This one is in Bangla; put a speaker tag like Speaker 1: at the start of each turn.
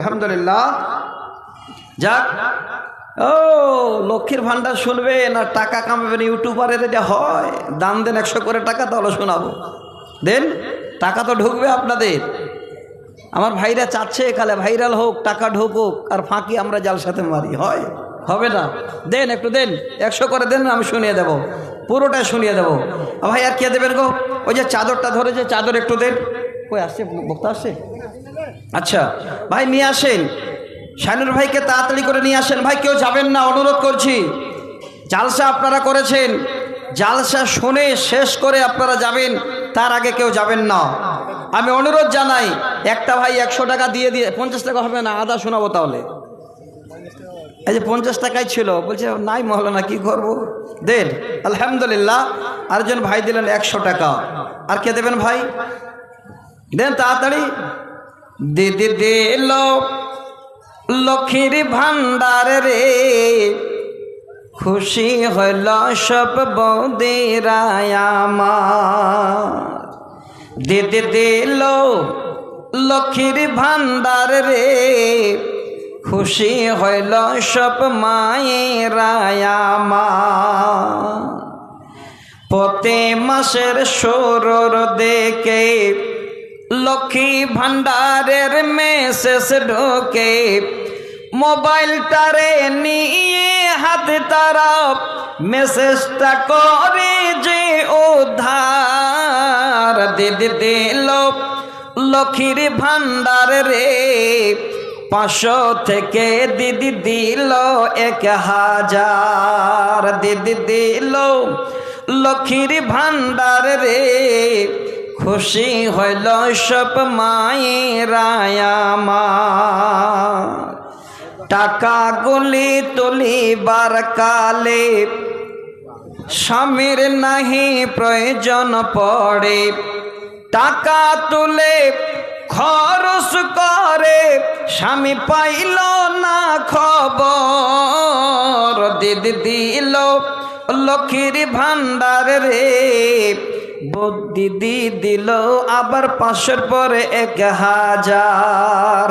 Speaker 1: আলহামদুলিল্লাহ। যাক। ও, লক্ষ্মীর ভান্ডার শুনবেন আর টাকা কামাবেন ইউটিউবারের এটা হয়, দাম দেন একশো করে টাকা, তাহলে শোনাবো। দেন, টাকা তো ঢুকবে আপনাদের। আমার ভাইরা চাচ্ছে এখানে, ভাইরাল হোক, টাকা ঢুকুক, আর ফাঁকি আমরা জাল সাথে মারি। হয়, হবে না। দেন, একটু দেন, একশো করে দেন, আমি শুনিয়ে দেবো। পুরোটাই শুনিয়ে দেবো। ভাই, আর কে দেবেন গো? ওই যে চাদরটা ধরেছে, চাদর একটু দেন। কই আসছে? বক্তা আসছে? আচ্ছা ভাই নিয়ে আসেন। শাইনুর ভাইকে তাড়াতাড়ি করে নিয়ে আসেন। ভাই, কেউ যাবেন না, অনুরোধ করছি। জালসা আপনারা করেছেন। জালসা শুনে শেষ করে আপনারা যাবেন, তার আগে কেউ যাবেন না। আমি অনুরোধ জানাই, একটা ভাই একশো টাকা দিয়ে দিয়ে, পঞ্চাশ টাকা হবে না, আদা শোনাবো তাহলে। এই যে পঞ্চাশ টাকাই ছিল, বলছে, নাই মহলানা, কি করব? দেন, আলহামদুলিল্লাহ, আরেকজন ভাই দিলেন একশো টাকা। আর কে দেবেন ভাই? দেন তাড়াতাড়ি। দিদি দিল লক্ষ্মীর ভান্ডার রে। খুশি হইল সব বৌদিরায় আমার দিদি দিল লক্ষ্মীর ভান্ডার রে। খুশি হইল সব মায়েরায় আমার প্রতি মাসের সরর দেখে লক্ষ্মী ভান্ডারের মেসেজ ঢোকে। মোবাইলটারে নিয়ে হাতে তারা মেসেজটা করে যে উদ্ধার দিদি দিল লক্ষ্মীর ভান্ডার রে। পাঁচশো থেকে দিদি দিল এক হাজার। দিদি দিল লক্ষ্মীর ভান্ডার রে। খুশি হইল সব মায়েরায়ামার টাকা গুলি তুলিবার কালে স্বামীর নাহি প্রয়োজন পড়ে। টাকা তুলে খরচ করে স্বামী পাইল না খবর। দিদি দিল লক্ষ্মীর ভান্ডার রে। দিদি দিল আবার পাঁচশোর পরে এক হাজার।